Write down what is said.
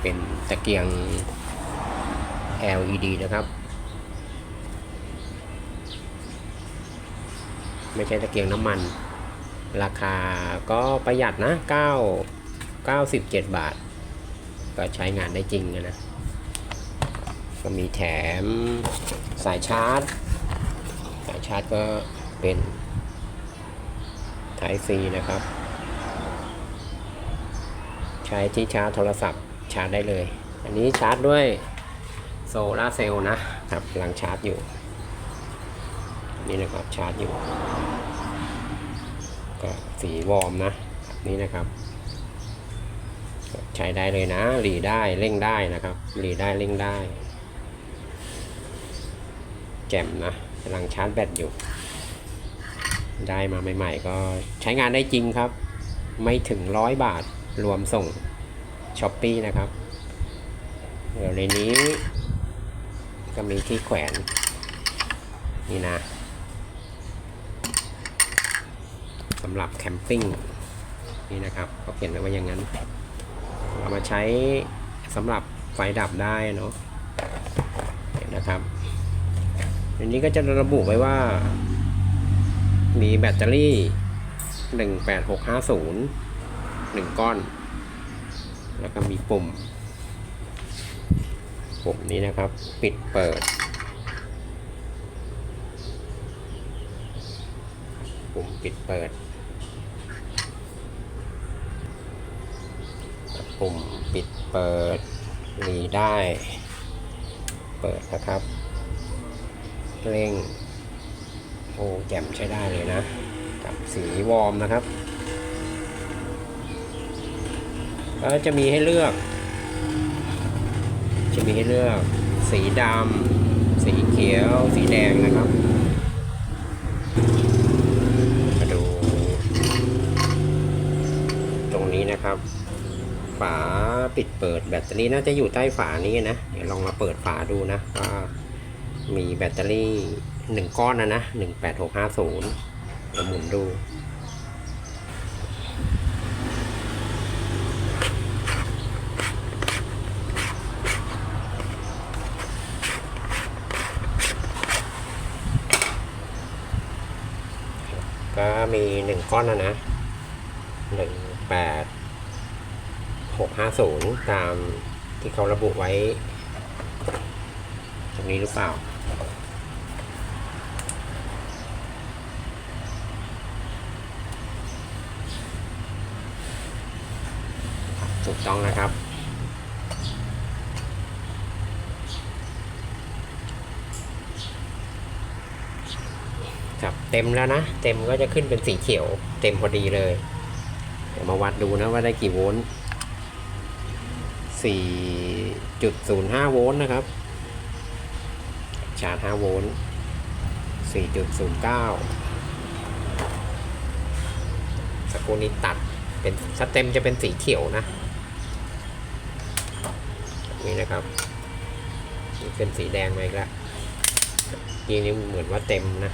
เป็นตะเกียง LED นะครับ ไม่ใช่ตะเกียงน้ำมัน ราคาก็ประหยัดนะ 9 97 บาท ก็ใช้งานได้จริงอะนะ ก็มีแถมสายชาร์จ สายชาร์จก็เป็น Type C นะครับ ใช้ที่ชาร์จโทรศัพท์ ชาร์จได้เลย อันนี้ชาร์จด้วยโซลาเซลล์นะครับกำลังชาร์จอยู่ นี่นะครับชาร์จอยู่ ก็สีวอร์มนะ นี่นะครับ ใช้ได้เลยนะหลีได้เร่งได้นะครับหลีได้เร่งได้ แจ่มนะกำลังชาร์จแบตอยู่ ได้มาใหม่ ๆ ก็ใช้งานได้จริงครับ ไม่ถึงร้อยบาทรวมส่ง ช้อปปีนะครับ เดี๋ยวในนี้ก็มีที่แขวน นี่นะสำหรับแคมปิ้งนี่นะครับเขาเขียนไว้ว่าอย่างนั้นเอามาใช้สำหรับไฟดับได้เนาะเห็นนะครับอันนี้ก็จะระบุไว้ว่า มีแบตเตอรี่ 18650 1 ก้อน แล้วก็มีปุ่ม ปุ่มนี้นะครับ ปิดเปิด ปุ่มปิดเปิด ปุ่มปิดเปิดรีได้ เปิดนะครับเร่งโอ้แจ่มใช้ได้เลยนะ กับสีวอร์มนะครับ ก็จะมีให้เลือก จะมีให้เลือก สีดำสีเขียว สีแดงนะครับ มาดู ตรงนี้นะครับ ฝาปิดเปิดแบตเตอรี่น่าจะอยู่ใต้ฝานี้นะ เดี๋ยวลองมาเปิดฝาดูนะว่ามีแบตเตอรี่หนึ่งก้อนนะนะหนึ่งแปดหกห้าศูนย์เดี๋ยวหมุนดู ก็มีหนึ่งก้อนนะนะหนึ่งแปดหกห้าศูนย์ตามที่เขาระบุไว้ ตรงนี้หรือเปล่าถูกต้องนะครับ ครับเต็มแล้วนะ เต็มก็จะขึ้นเป็นสีเขียว เต็มพอดีเลย เดี๋ยวมาวัดดูนะว่าได้กี่โวลต์4.05 โวลต์นะครับ ชาร์จ 5 โวลต์ 4.09สกครูนี้ตัดเป็นถ้าเต็มจะเป็นสีเขียวนะ นี่นะครับ นี่เป็นสีแดงมาอีกแล้วยีนี้เหมือนว่าเต็มนะ